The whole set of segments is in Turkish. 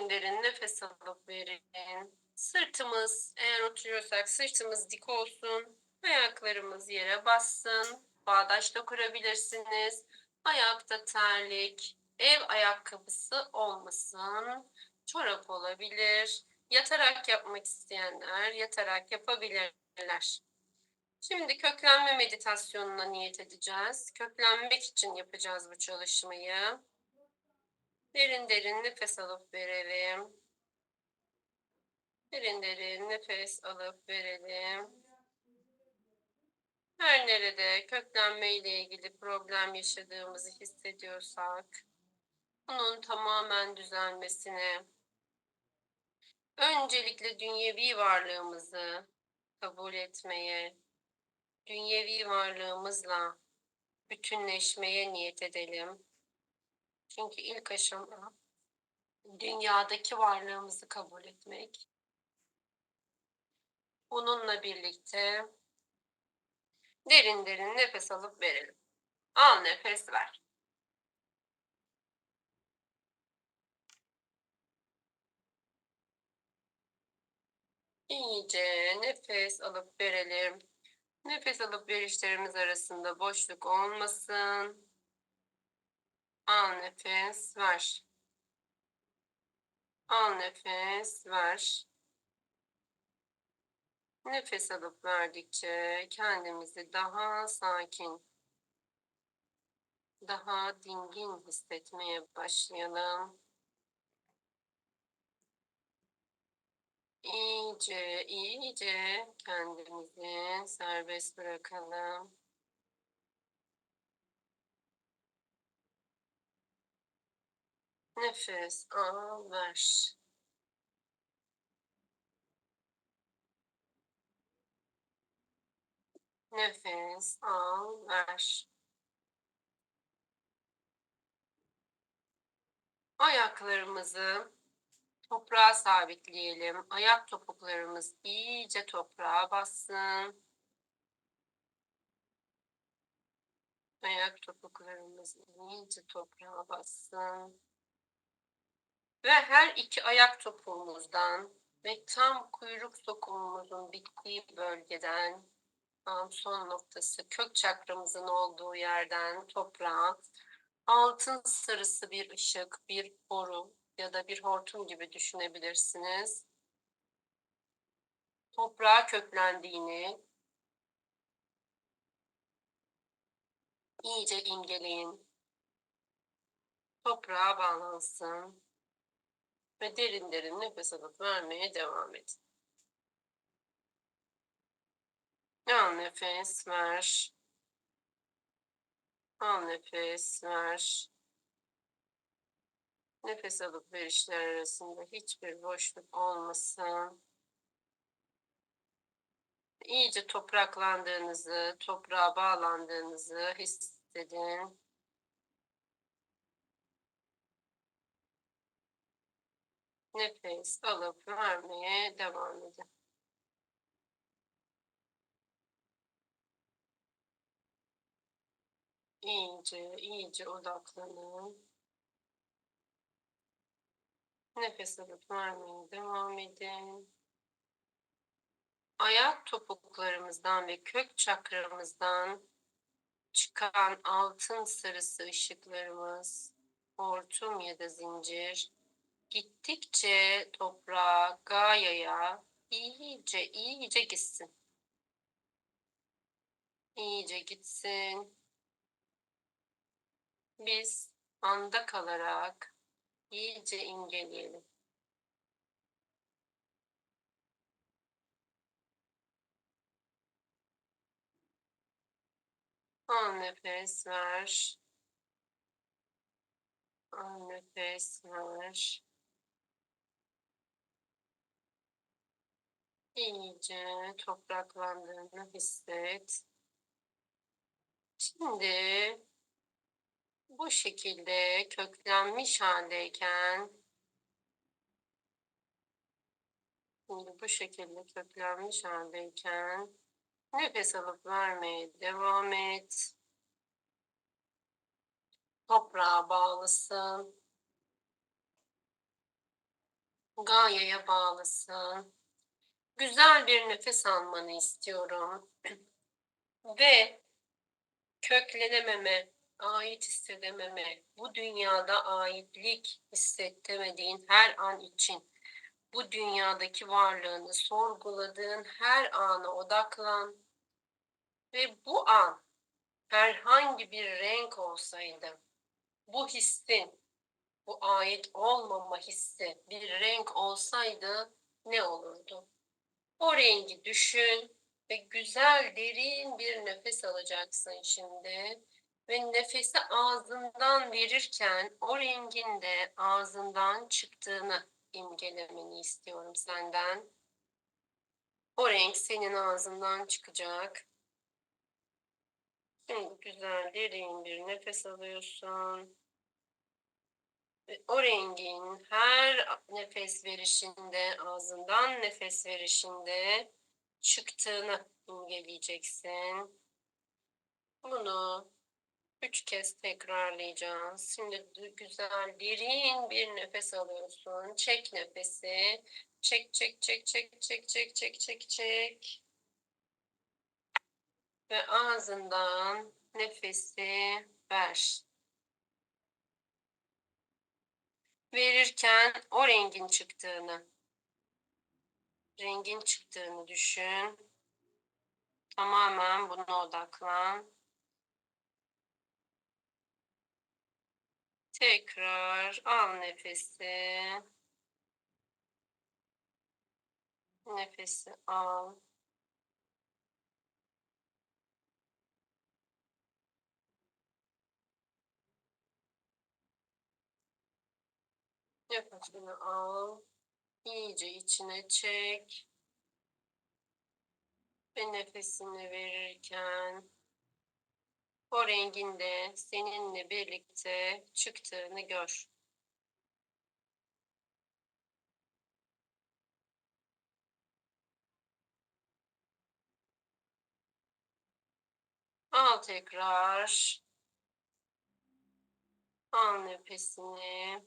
Derin derin nefes alıp verin. Sırtımız, eğer oturuyorsak sırtımız dik olsun. Ayaklarımız yere bassın. Bağdaş da kurabilirsiniz. Ayakta terlik, ev ayakkabısı olmasın. Çorap olabilir. Yatarak yapmak isteyenler yatarak yapabilirler. Şimdi köklenme meditasyonuna niyet edeceğiz. Köklenmek için yapacağız bu çalışmayı. Derin derin nefes alıp verelim. Derin derin nefes alıp verelim. Her nerede köklenme ile ilgili problem yaşadığımızı hissediyorsak, bunun tamamen düzelmesine, öncelikle dünyevi varlığımızı kabul etmeye, dünyevi varlığımızla bütünleşmeye niyet edelim. Çünkü ilk aşama dünyadaki varlığımızı kabul etmek. Bununla birlikte derin derin nefes alıp verelim. Al nefes ver. İyice nefes alıp verelim. Nefes alıp verişlerimiz arasında boşluk olmasın. Al nefes ver. Al nefes ver. Nefes alıp verdikçe kendimizi daha sakin, daha dingin hissetmeye başlayalım. İyice, iyice kendimizi serbest bırakalım. Nefes al, ver. Nefes al, ver. Ayaklarımızı toprağa sabitleyelim. Ayak topuklarımız iyice toprağa bassın. Ayak topuklarımız iyice toprağa bassın. Ve her iki ayak topuğumuzdan ve tam kuyruk sokumumuzun bittiği bölgeden son noktası kök çakramızın olduğu yerden toprağa altın sarısı bir ışık, bir boru ya da bir hortum gibi düşünebilirsiniz. Toprağa köklendiğini iyice imgeleyin. Toprağa bağlansın ve derin derin nefes alıp vermeye devam edin. Al nefes ver. Al nefes ver. Nefes alıp verişler arasında hiçbir boşluk olmasın. İyice topraklandığınızı, toprağa bağlandığınızı hissedin. Nefes alıp vermeye devam edin. İyice, iyice odaklanın. Nefes alıp vermeye devam edin. Ayak topuklarımızdan ve kök çakramızdan çıkan altın sarısı ışıklarımız, hortum ya da zincir, gittikçe toprağa, gayaya iyice iyice gitsin. İyice gitsin. Biz anda kalarak iyice imgeleyelim. Al nefes ver. Al nefes ver. İyice topraklandığını hisset. Şimdi bu şekilde köklenmiş haldeyken şimdi bu şekilde köklenmiş haldeyken nefes alıp vermeye devam et. Toprağa bağlısın. Gayeye bağlısın. Güzel bir nefes almanı istiyorum. Ve köklenememe, ait hissedememe, bu dünyada aitlik hissettemediğin her an için bu dünyadaki varlığını sorguladığın her ana odaklan ve bu an herhangi bir renk olsaydı bu hissin, bu ait olmama hissi bir renk olsaydı ne olurdu? O rengi düşün ve güzel derin bir nefes alacaksın şimdi. Ve nefesi ağzından verirken o rengin de ağzından çıktığını imgelemeni istiyorum senden. O renk senin ağzından çıkacak. Şimdi güzel derin bir nefes alıyorsun. Ve o rengin her nefes verişinde, ağzından nefes verişinde çıktığını imgeleyeceksin. Bunu üç kez tekrarlayacağız. Şimdi güzel derin bir nefes alıyorsun. Çek nefesi. Çek çek çek çek çek çek çek çek çek. Ve ağzından nefesi ver. Verirken o rengin çıktığını, rengin çıktığını düşün. Tamamen buna odaklan. Tekrar al nefesi. Nefesi al. Nefesini al. İyice içine çek. Ve nefesini verirken o rengin de seninle birlikte çıktığını gör. Al tekrar. Al nefesini.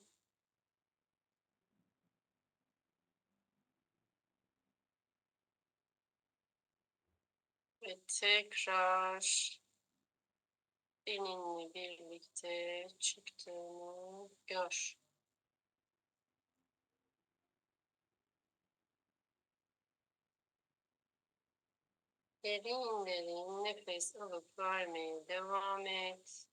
Ve tekrar seninle birlikte çıktığını gör. Derin derin nefes alıp vermeye devam et.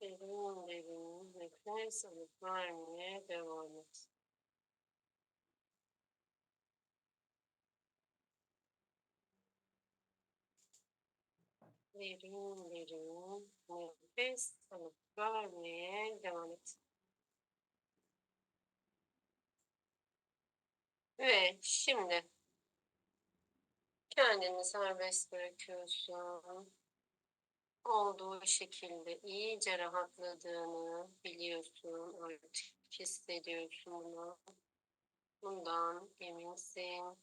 Derin derin nefes alıp vermeye devam et. Derin derin nefes alıp vermeye devam et. Ve şimdi kendini serbest bırakıyorsun. Olduğu şekilde iyice rahatladığını biliyorsun, artık hissediyorsun bunu. Bundan eminsin.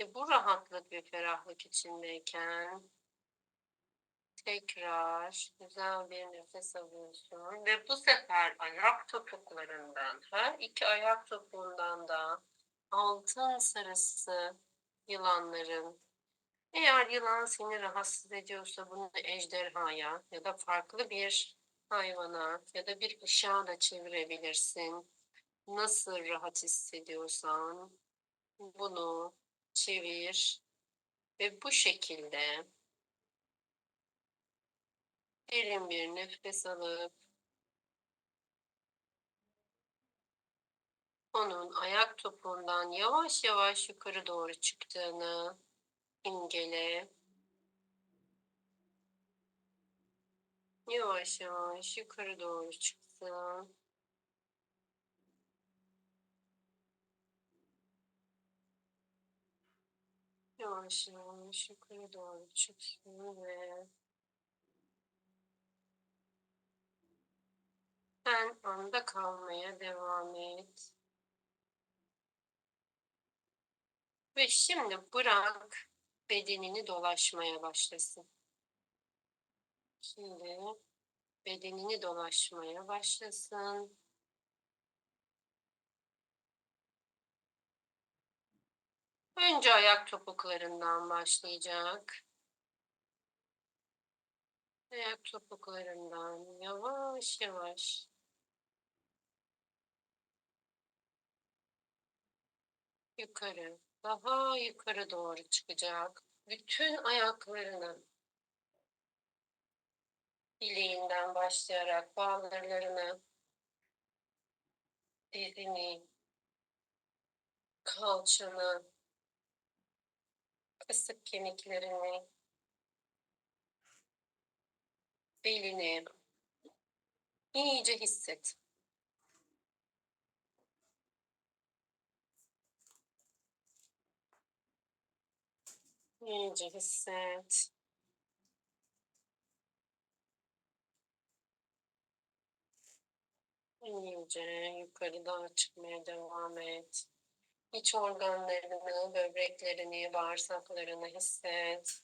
Ve bu rahatlık ve ferahlık içindeyken Tekrar güzel bir nefes alıyorsun ve bu sefer ayak topuklarından her iki ayak topuğundan da altın sarısı yılanların eğer yılan seni rahatsız ediyorsa bunu ejderhaya ya da farklı bir hayvana ya da bir ışığa da çevirebilirsin. Nasıl rahat hissediyorsan bunu çevir ve bu şekilde Derin bir nefes alıp onun ayak topuğundan yavaş yavaş yukarı doğru çıktığını imgele. Yavaş yavaş yukarı doğru çıksın. Yavaş yavaş yukarı doğru çıksın ve Sen onda kalmaya devam et. Ve şimdi bırak bedenini dolaşmaya başlasın. Şimdi bedenini dolaşmaya başlasın. Önce ayak topuklarından başlayacak. Ayak topuklarından yavaş yavaş yukarı, daha yukarı doğru çıkacak. Bütün ayaklarını bileğinden başlayarak bağlarlarını, dizini, kalçanı, kasık kemiklerini, belini iyice hisset. İyice hisset. İyice yukarı daha çıkmaya devam et. İç organlarını, böbreklerini, bağırsaklarını hisset.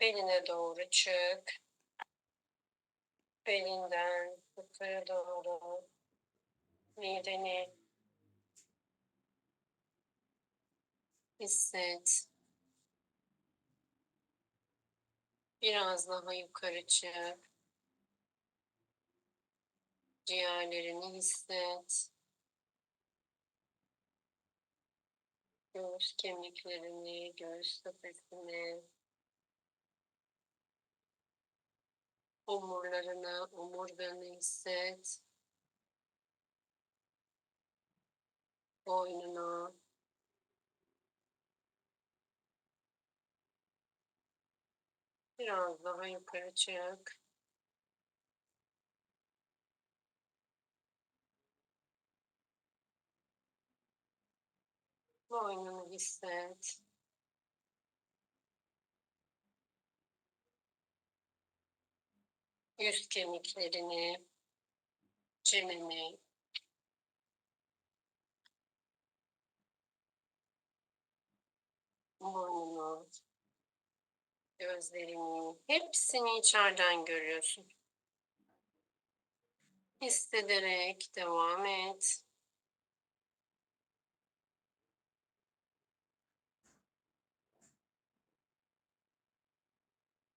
Beline doğru çık. Belinden yukarı doğru mideni hisset. Biraz daha yukarı çık. Ciğerlerini hisset. Göğüs kemiklerini, göğüs kafesini, omurlarını, omurganı hisset. Boynunu, biraz daha yukarı çık. Boynunu hisset. Yüz kemiklerini, çeneni, burnunu, gözlerini, hepsini içeriden görüyorsun. Hissederek devam et.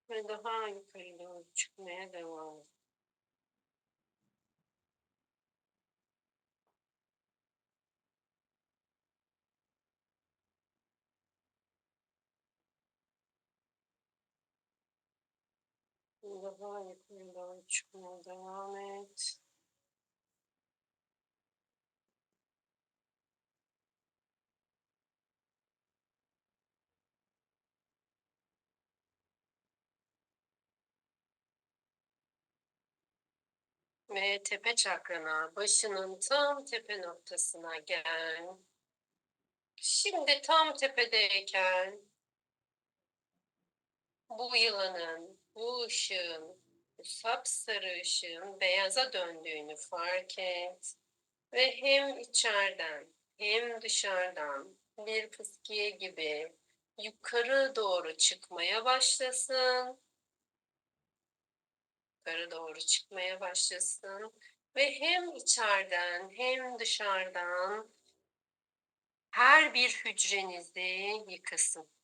Ve daha yukarı doğru çıkmaya devam et. Daha yukarı doğru çıkmaya devam et. Ve tepe çakrana, başının tam tepe noktasına gel. Şimdi tam tepedeyken bu yılanın, bu ışığın, bu sapsarı ışığın beyaza döndüğünü fark et. Ve hem içeriden hem dışarıdan bir fıskiye gibi yukarı doğru çıkmaya başlasın. Yukarı doğru çıkmaya başlasın. Ve hem içeriden hem dışarıdan her bir hücrenizi yıkasın.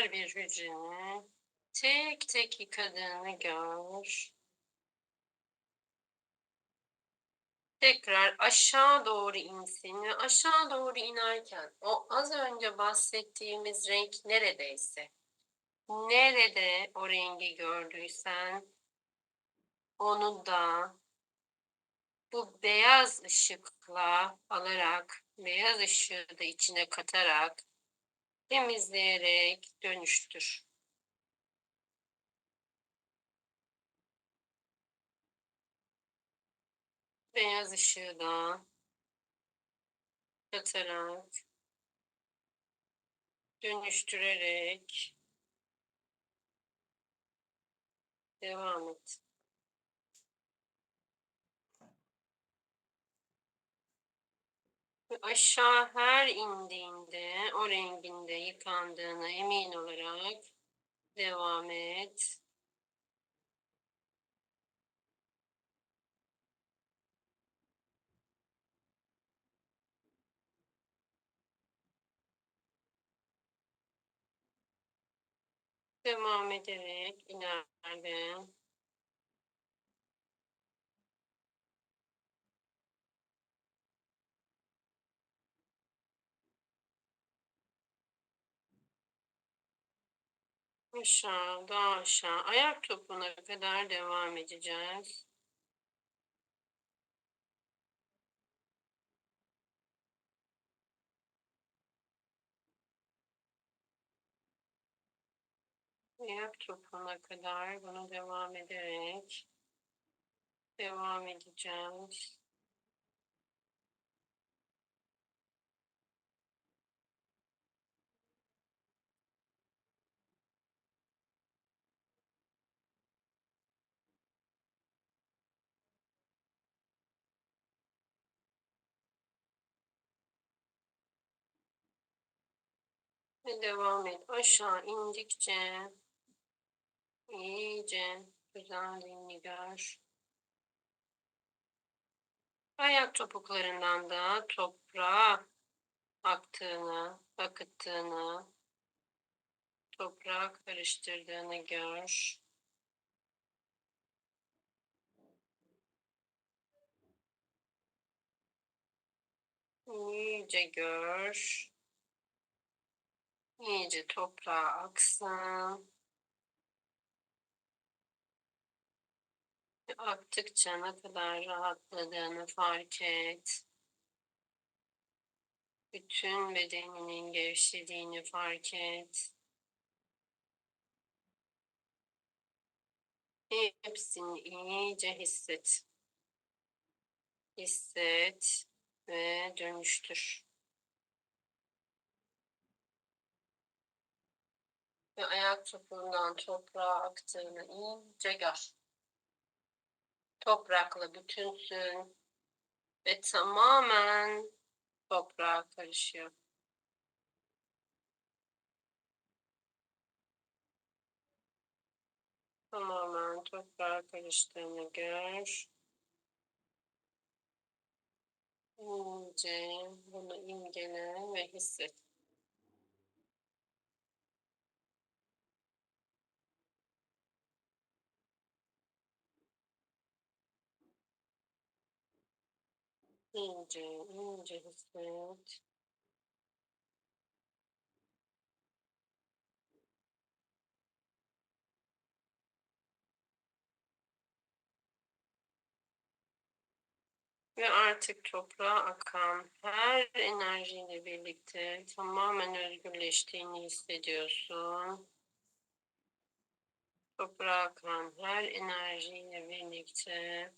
Her bir hücreni tek tek yıkadığını gör. Tekrar aşağı doğru insin ve aşağı doğru inerken o az önce bahsettiğimiz renk neredeyse, nerede o rengi gördüysen onu da bu beyaz ışıkla alarak, beyaz ışığı da içine katarak temizleyerek dönüştür. Beyaz ışığı da katarak dönüştürerek devam et. Aşağı her indiğinde o renginde yıkandığına emin olarak devam et. Devam ederek ilerle. Aşağı, daha aşağı. Ayak topuna kadar devam edeceğiz. Ayak topuna kadar bunu devam ederek devam edeceğiz. Ve devam et. Aşağı indikçe iyice güzelliğini gör. Ayak topuklarından da toprağa aktığını, akıttığını, toprağa karıştırdığını gör. İyice gör. İyice toprağa aksın. Aktıkça ne kadar rahatladığını fark et. Bütün bedeninin gevşediğini fark et. Hepsini iyice hisset. Hisset ve dönüştür. Ve ayak topuğundan toprağa aktığını iyice gör. Toprakla bütünsün ve tamamen toprağa karışıyor. Tamamen toprağa karıştığını gör. İyice bunu imgele ve hisset. İyice, iyice hisset. Ve artık toprağa akan her enerjiyle birlikte tamamen özgürleştiğini hissediyorsun. Toprağa akan her enerjiyle birlikte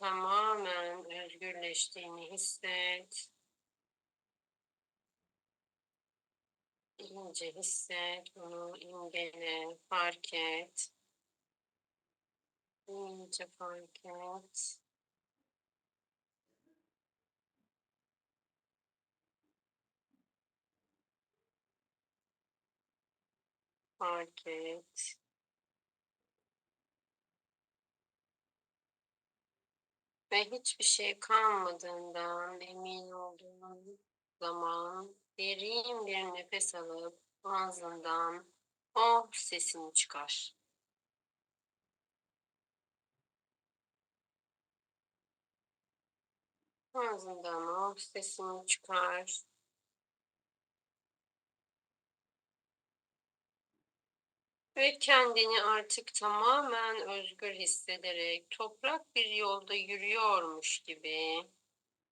tamamen özgürleştiğini hisset. İyice hisset, bunu imgele, fark et. İyice fark et. Fark et. Ve hiçbir şey kalmadığından emin olduğun zaman derin bir nefes alıp ağzından o sesini çıkar. Ağzından o sesini çıkar. Ve kendini artık tamamen özgür hissederek toprak bir yolda yürüyormuş gibi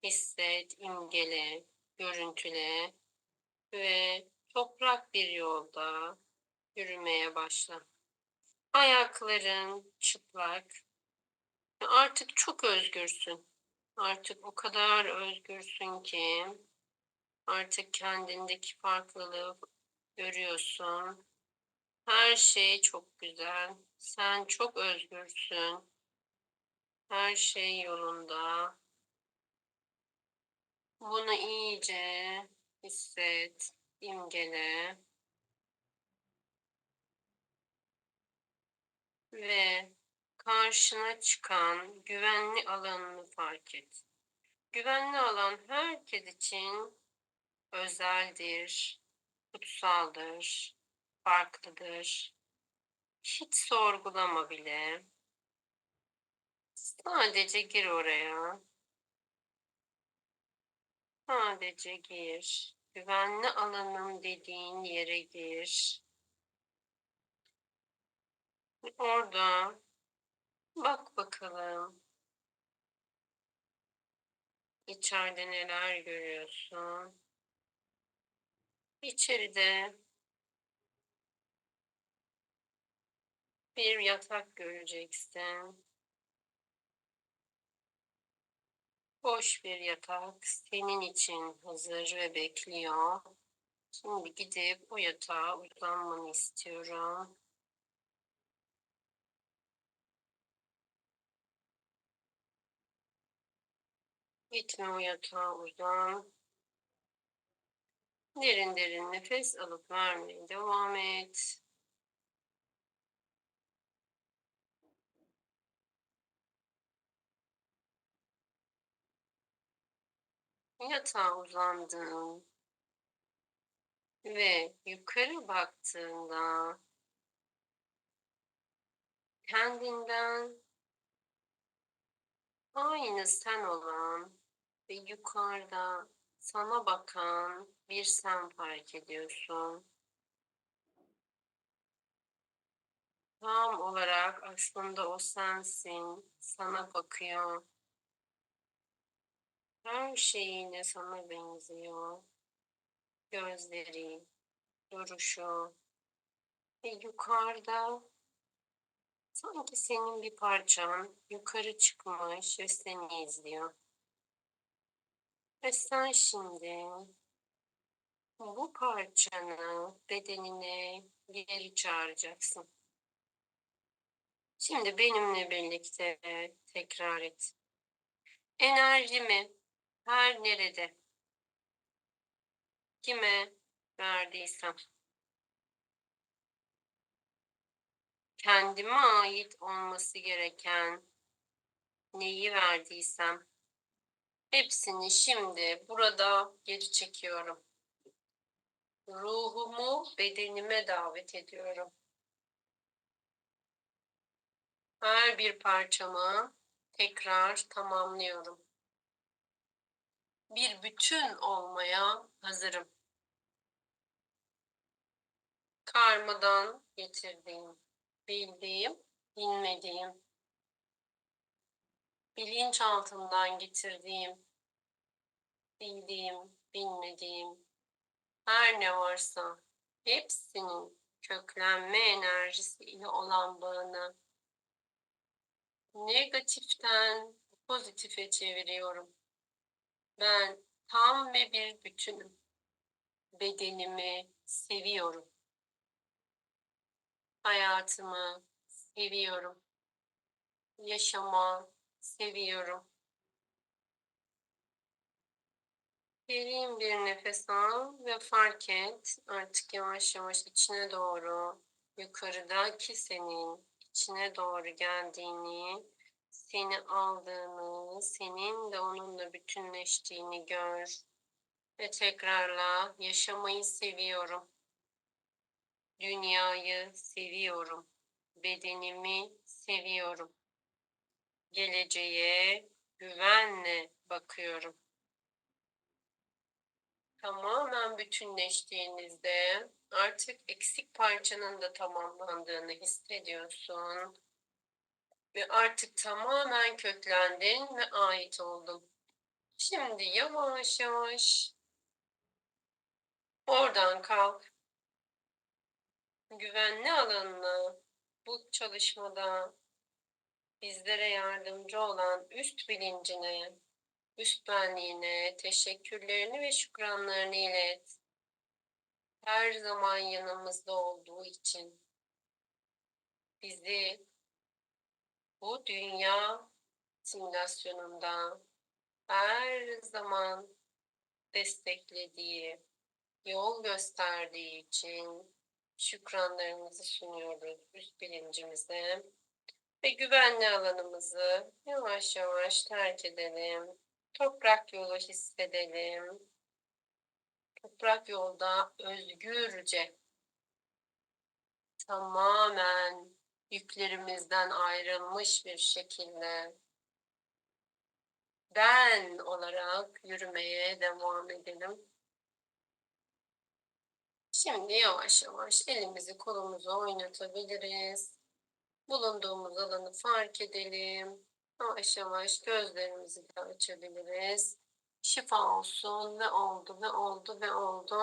hisset, imgele, görüntüle ve toprak bir yolda yürümeye başla. Ayakların çıplak. Artık çok özgürsün. Artık o kadar özgürsün ki artık kendindeki farklılığı görüyorsun her şey çok güzel. Sen çok özgürsün. Her şey yolunda. Bunu iyice hisset, imgele. Ve karşına çıkan güvenli alanını fark et. Güvenli alan herkes için özeldir, kutsaldır, farklıdır. Hiç sorgulama bile. Sadece gir oraya. Sadece gir. Güvenli alanım dediğin yere gir. Orada bak bakalım. İçeride neler görüyorsun? İçeride bir yatak göreceksin. Boş bir yatak senin için hazır ve bekliyor. Şimdi gidip o yatağa uzanmanı istiyorum. Gitme o yatağa uzan. Derin derin nefes alıp vermeye devam et. Yatağa uzandın ve yukarı baktığında kendinden aynı sen olan ve yukarıda sana bakan bir sen fark ediyorsun. Tam olarak aslında o sensin, sana bakıyor. Her şeyine sana benziyor. Gözleri, duruşu ve yukarıda sanki senin bir parçan yukarı çıkmış ve seni izliyor. Ve sen şimdi bu parçanı bedenine geri çağıracaksın. Şimdi benimle birlikte tekrar et. Enerjimi her nerede kime verdiysem kendime ait olması gereken neyi verdiysem hepsini şimdi burada geri çekiyorum. Ruhumu bedenime davet ediyorum. Her bir parçamı tekrar tamamlıyorum bir bütün olmaya hazırım. Karmadan getirdiğim, bildiğim, bilmediğim, bilinçaltımdan getirdiğim, bildiğim, bilmediğim, her ne varsa hepsinin köklenme enerjisiyle olan bağını negatiften pozitife çeviriyorum. Ben tam ve bir bütünüm. Bedenimi seviyorum. Hayatımı seviyorum. Yaşama seviyorum. Derin bir nefes al ve fark et. Artık yavaş yavaş içine doğru yukarıdaki senin içine doğru geldiğini seni aldığını, senin de onunla bütünleştiğini gör. Ve tekrarla yaşamayı seviyorum. Dünyayı seviyorum. Bedenimi seviyorum. Geleceğe güvenle bakıyorum. Tamamen bütünleştiğinizde artık eksik parçanın da tamamlandığını hissediyorsun ve artık tamamen köklendin ve ait oldun. Şimdi yavaş yavaş oradan kalk. Güvenli alanına bu çalışmada bizlere yardımcı olan üst bilincine, üst benliğine teşekkürlerini ve şükranlarını ilet. Her zaman yanımızda olduğu için bizi bu dünya simülasyonunda her zaman desteklediği, yol gösterdiği için şükranlarımızı sunuyoruz üst bilincimize. Ve güvenli alanımızı yavaş yavaş terk edelim. Toprak yolu hissedelim. Toprak yolda özgürce tamamen yüklerimizden ayrılmış bir şekilde ben olarak yürümeye devam edelim. Şimdi yavaş yavaş elimizi kolumuzu oynatabiliriz. Bulunduğumuz alanı fark edelim. Yavaş yavaş gözlerimizi de açabiliriz. Şifa olsun ve oldu ve oldu ve oldu.